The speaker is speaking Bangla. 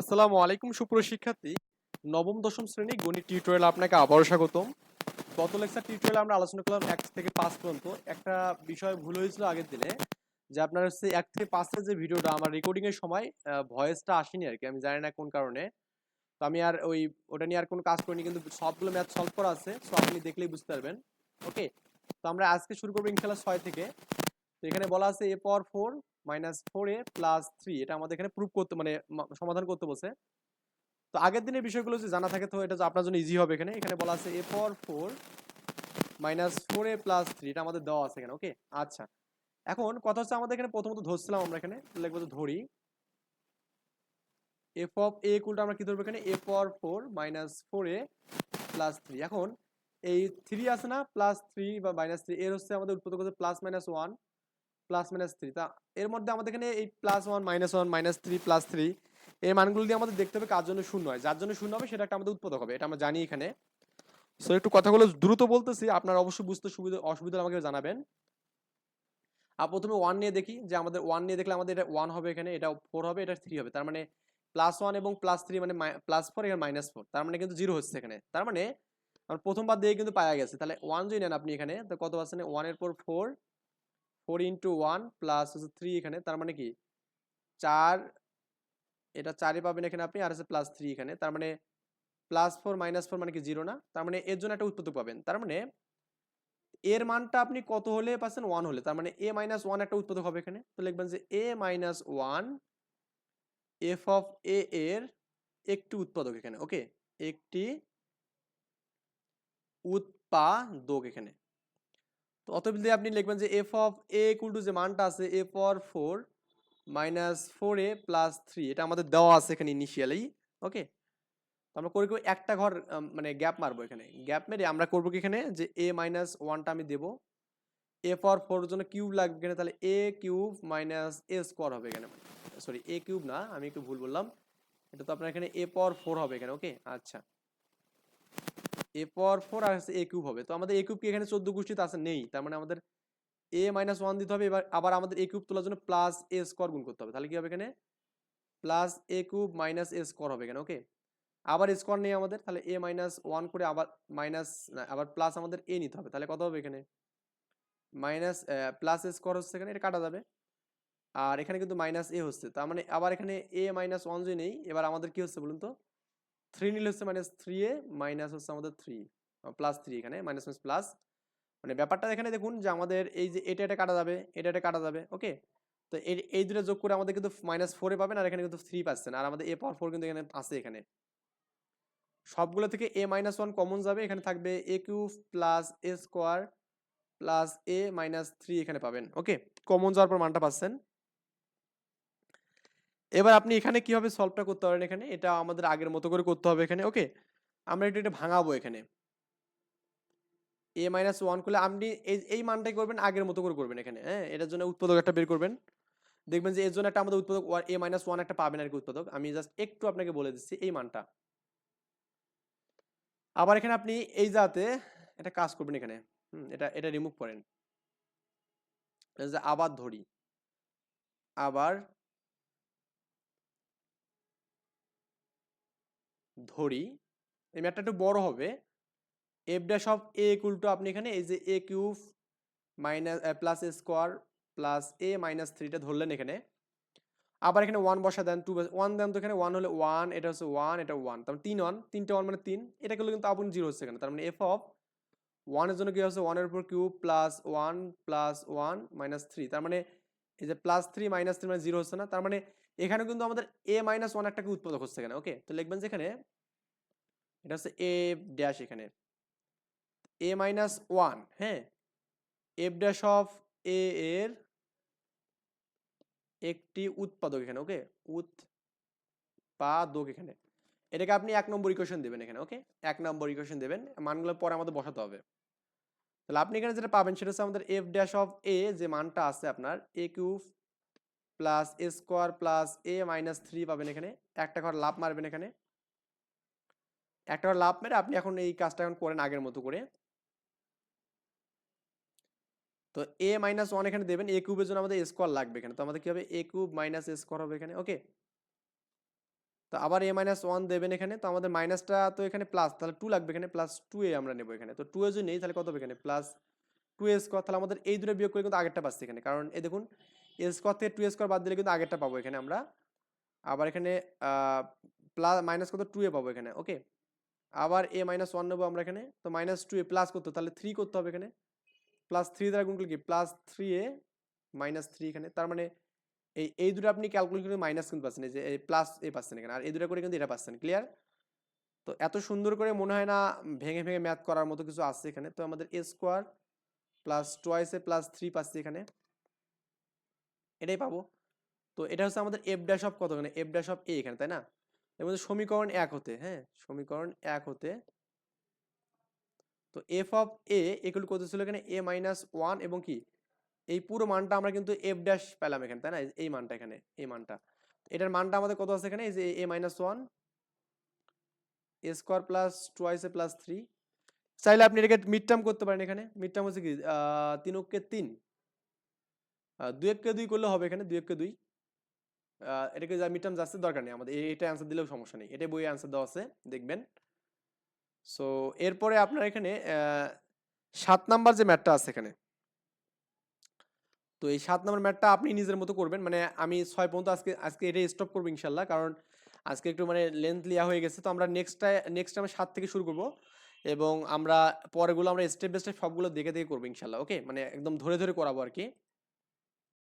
আসসালামু আলাইকুম, সুপ্রিয় শিক্ষার্থী। নবম, দশম শ্রেণি গণিত টিউটোরিয়াল আপনাকে আবারও স্বাগতম। গত লেকচার টিউটোরিয়াল আমরা আলোচনা করলাম এক থেকে পাঁচ পর্যন্ত। একটা বিষয় ভুল হয়েছিল আগের দিনে, যে আপনার হচ্ছে এক থেকে পাঁচের যে ভিডিওটা, আমার রেকর্ডিংয়ের সময় ভয়েসটা আসেনি আর কি, আমি জানি না কোন কারণে। তো আমি আর ওই, ওটা নিয়ে আর কোনো কাজ করিনি, কিন্তু সবগুলো ম্যাথ সলভ করা আছে সো আপনি দেখলেই বুঝতে পারবেন। ওকে তো আমরা আজকে শুরু করব ইনশাল্লাহ ছয় থেকে। এখানে বলা আছে a power four minus four a plus three এটা আমাদের এখানে প্রুভ করতে মানে সমাধান করতে বলছে। তো আগের দিনের বিষয়গুলো যদি জানা থাকে, তো এটা আপনার জন্য ইজি হবে এখানে। এখানে বলা আছে a power four minus four a plus three এটা আমাদের দেওয়া আছে এখানে ওকে আচ্ছা। এখন কথা হচ্ছে আমাদের এখানে প্রথমত ধরছিলাম আমরা এখানে, লিখব যে ধরি। এফ অফ এ কুলটা আমরা কি ধরবো এখানে? A power four minus four a plus three এখন এই থ্রি আছে না প্লাস থ্রি বা মাইনাস থ্রি এর হচ্ছে আমাদের উৎপত্তি করছে plus minus one plus minus three তা এর মধ্যে আমাদের এখানে এই plus one minus one minus three plus three এই মানগুলো দিয়ে আমাদের দেখতে হবে কার জন্য শূন্য হয়। যার জন্য শূন্য হবে, সেটা একটা আমাদের উৎপাদক হবে। এটা আমরা জানি এখানে। সো একটু কথাগুলো দ্রুত বলতেছি। আপনারা অবশ্যই বুঝতে সুবিধা অসুবিধা আমাকে জানাবেন। আর প্রথমে ওয়ান নিয়ে দেখি, যে আমাদের ওয়ান নিয়ে দেখলে আমাদের এটা ওয়ান হবে এখানে, এটা ফোর হবে, এটা থ্রি হবে। তার মানে প্লাস ওয়ান এবং প্লাস থ্রি মানে প্লাস ফোর এখানে মাইনাস ফোর তার মানে কিন্তু জিরো হচ্ছে এখানে। তার মানে আমার প্রথমবার দিয়ে কিন্তু পাওয়া গেছে। তাহলে ওয়ান যদি নেন আপনি এখানে, তো কত পাচ্ছেন? ওয়ানের পর four four into one plus হচ্ছে থ্রি এখানে, তার মানে কি? চার, এটা চারে পাবেন এখানে আপনি, আর হচ্ছে প্লাস থ্রি এখানে, তার মানে প্লাস ফোর মাইনাস ফোর মানে কি জিরো না? তার মানে এর জন্য একটা উৎপাদক পাবেন। তার মানে এর মানটা আপনি কত হলে পাচ্ছেন? ওয়ান হলে। তার মানে এ মাইনাস ওয়ান একটা উৎপাদক হবে এখানে। তো লিখবেন যে a minus one f of a এর একটি উৎপাদক এখানে, ওকে? একটি উৎপাদক এখানে। তো দিয়ে আপনি লিখবেন যে f of a equal to যে মানটা আছে a power four minus four a plus three এটা আমাদের দেওয়া আছে এখানে ইনিশিয়ালি ওকে আমরা করে করে একটা ঘর মানে গ্যাপ মারবো এখানে। গ্যাপ মেরে আমরা করব কি এখানে? যে এ মাইনাস ওয়ানটা আমি দেবো। এ পাওয়ার ফোর জন্য কিউব লাগবে এখানে, তাহলে a cube minus a square হবে এখানে। সরি এ কিউব না, আমি একটু ভুল বললাম। এটা তো আপনার এখানে এ পাওয়ার ফোর হবে এখানে ওকে আচ্ছা। এ পাওয়ার ফোর আর হচ্ছে এ কিউব হবে। তো আমাদের এ কিউব কি এখানে চোদ্দ গোষ্ঠীতে আছে? নেই। তার মানে আমাদের এ মাইনাস ওয়ান দিতে হবে, এবার আবার আমাদের এ কিউব তোলার জন্য প্লাস এ স্কোয়ার গুণ করতে হবে। তাহলে কি হবে এখানে? Plus a cube minus a square হবে এখানে ওকে আবার স্কোয়ার নেই আমাদের, তাহলে এ মাইনাস ওয়ান করে আবার মাইনাস আবার প্লাস আমাদের এ নিতে হবে। তাহলে কত হবে এখানে? মাইনাস প্লাস এ স্কোয়ার হচ্ছে এখানে, এটা কাটা যাবে। আর এখানে কিন্তু মাইনাস এ হচ্ছে। তার মানে আবার এখানে এ মাইনাস ওয়ান যদি নেই, এবার আমাদের কি হচ্ছে বলুন তো? থ্রি নিলে হচ্ছে মাইনাস থ্রি এ মাইনাস হচ্ছে আমাদের থ্রি প্লাস থ্রি এখানে মাইনাস মাইনাস প্লাস মানে ব্যাপারটা এখানে দেখুন যে আমাদের এই যে এটা এটা কাটা যাবে, এটা এটা কাটা যাবে ওকে তো এই দুটো যোগ করে আমাদের কিন্তু মাইনাস ফোরে পাবেন আর এখানে কিন্তু থ্রি পাচ্ছেন। আর আমাদের এ পাওয়ার ফোর কিন্তু এখানে আছে এখানে। সবগুলো থেকে এ মাইনাস ওয়ান কমন যাবে, এখানে থাকবে a cube plus a square plus a minus three এখানে পাবেন ওকে কমন যাওয়ার পর মানটা পাচ্ছেন। এবার আপনি এখানে কীভাবে সলভটা করতে পারেন এখানে? এটা আমাদের আগের মতো করে করতে হবে এখানে ওকে আমরা এটা এটা ভাঙাবো এখানে। এ মাইনাস ওয়ান করলে আপনি এই এই মানটাই করবেন, আগের মতো করে করবেন এখানে হ্যাঁ? এটার জন্য উৎপাদক একটা বের করবেন। দেখবেন যে এর জন্য একটা আমাদের উৎপাদক এ মাইনাস ওয়ান একটা পাবেন আর কি উৎপাদক। আমি জাস্ট একটু আপনাকে বলে দিচ্ছি এই মানটা। আবার এখানে আপনি এই জাতে একটা কাজ করবেন এখানে, হুম, এটা এটা রিমুভ করেন। আবার ধরি। আবার ধরি, এই ম্যাথটা একটু বড় হবে। F dash of a equal to আপনি এখানে এই যে a cube minus plus a square plus a minus থ্রিটা ধরলেন এখানে। আবার এখানে ওয়ান বসা দেন টু ওয়ান দেন তো এখানে ওয়ান হলে ওয়ান এটা হচ্ছে ওয়ান এটা ওয়ান তার মানে তিন ওয়ান তিনটে ওয়ান মানে তিন, এটা করলে কিন্তু আপন জিরো হচ্ছে এখানে। তার মানে এফ অফ ওয়ানের জন্য কি হচ্ছে? ওয়ানের উপর cube plus one plus one minus three তার মানে এই যে প্লাস থ্রি মাইনাস থ্রি মানে জিরো হচ্ছে না, তার মানে এখানে কিন্তু আমাদের এ মাইনাস ওয়ান একটা কি উৎপাদক হচ্ছে এখানে ওকে তো লিখবেন যে এখানে, এটা হচ্ছে এ ড্যাশ এখানে। এ মাইনাস ওয়ান হ্যাঁ? এফ ড্যাশ অফ এ এর একটি উৎপাদক এখানে ওকে উৎপাদক এখানে। এটাকে আপনি এক নম্বর ইকুয়েশন দেবেন এখানে ওকে এক নম্বর ইকুয়েশন দেবেন, মানগুলো পরে আমাদের বসাতে হবে। তাহলে আপনি এখানে যেটা পাবেন সেটা হচ্ছে আমাদের এফ ড্যাশ অফ এ যে মানটা আছে আপনার a cube plus a square plus a minus three পাবেন এখানে। একটা ঘর লাভ মারবেন এখানে। একটা ঘর লাভ মেরে আপনি এখন এই কাজটা এখন করেন আগের মতো করে। তো এ মাইনাস ওয়ান এখানে দেবেন। এ কিউবের জন্য আমাদের স্কোয়ার লাগবে এখানে। তো আমাদের কি হবে? এ কিউব মাইনাস স্কোয়ার হবে এখানে। ওকে তো আবার এ মাইনাস ওয়ান দেবেন এখানে, তো আমাদের মাইনাসটা তো এখানে প্লাস তাহলে টু লাগবে এখানে প্লাস টু এ আমরা নেব এখানে। তো টু এ যদি নেই তাহলে কত হবে এখানে? প্লাস টু এ স্কোয়ার তাহলে আমাদের এই দুটো বিয়োগ করে কিন্তু আগেরটা পাচ্ছি এখানে। কারণ এ দেখুন এ স্কোয়ার থেকে টু এ স্কোয়ার বাদ দিলে কিন্তু আগেরটা পাবো এখানে আমরা। আবার এখানে প্লাস মাইনাস কত? টু এ পাবো এখানে ওকে আবার এ মাইনাস ওয়ান নেব আমরা এখানে, তো মাইনাস টু এ প্লাস করতে তাহলে থ্রি করতে হবে এখানে। প্লাস থ্রি দ্বারা গুণ করলে কি? Plus three a minus three এখানে, তার মানে এই এই দুটো আপনি ক্যালকুলেট করে মাইনাস কিন্তু পাচ্ছেন, এই যে, এই প্লাস এ পাচ্ছেন এখানে, আর এই দুটো করে কিন্তু এটা পাচ্ছেন ক্লিয়ার তো এত সুন্দর করে মনে হয় না ভেঙে ভেঙে ম্যাথ করার মতো কিছু আছে এখানে, তো আমাদের a square plus twice a plus three পাচ্ছি এখানে। এটাই পাবো। তো এটা হচ্ছে আমাদের এফ ড্যাশ অফ কত এখানে? এফ ড্যাশ অফ এ এখানে, তাই না? এর মধ্যে সমীকরণ এক হতে হ্যাঁ সমীকরণ এক হতে, তো এফ অফ এ এগুলো কত ছিল এখানে? এ মাইনাস ওয়ান এবং কি? এই পুরো মানটা আমরা কিন্তু এফ ড্যাশ পেলাম এখানে, তাই না? এই- মানটা এখানে, এই মানটা। এটার মানটা আমাদের কত আছে এখানে? এই যে a minus one a square plus twice a plus three চাইলে আপনি এটাকে মিড টার্ম করতে পারেন এখানে। মিড টার্ম হচ্ছে কি? তিন অক্ষে তিন। দুই এককে দুই করলে হবে এখানে, দুই এককে দুই। এটাকে যা মিড টার্ম যাচ্ছে দরকার নেই আমাদের। এটা অ্যান্সার দিলেও সমস্যা নেই। এটাই বইয়ে অ্যান্সার দেওয়া আছে, দেখবেন। সো এরপরে আপনার এখানে সাত নাম্বার যে ম্যাটটা আছে এখানে তো এই সাত নম্বর ম্যাটটা আপনি নিজের মতো করবেন। মানে আমি ছয় পর্যন্ত আজকে আজকে এটাই স্টপ করব ইনশাল্লাহ। কারণ আজকে একটু মানে লেন্থ লিয়া হয়ে গেছে। তো আমরা নেক্সটটা নেক্সট আমরা সাত থেকে শুরু করব। এবং আমরা পরেগুলো আমরা স্টেপ বাই স্টেপ সবগুলো দেখে দেখে করব ইনশাল্লাহ। ওকে মানে একদম ধরে ধরে করাবো আর কি।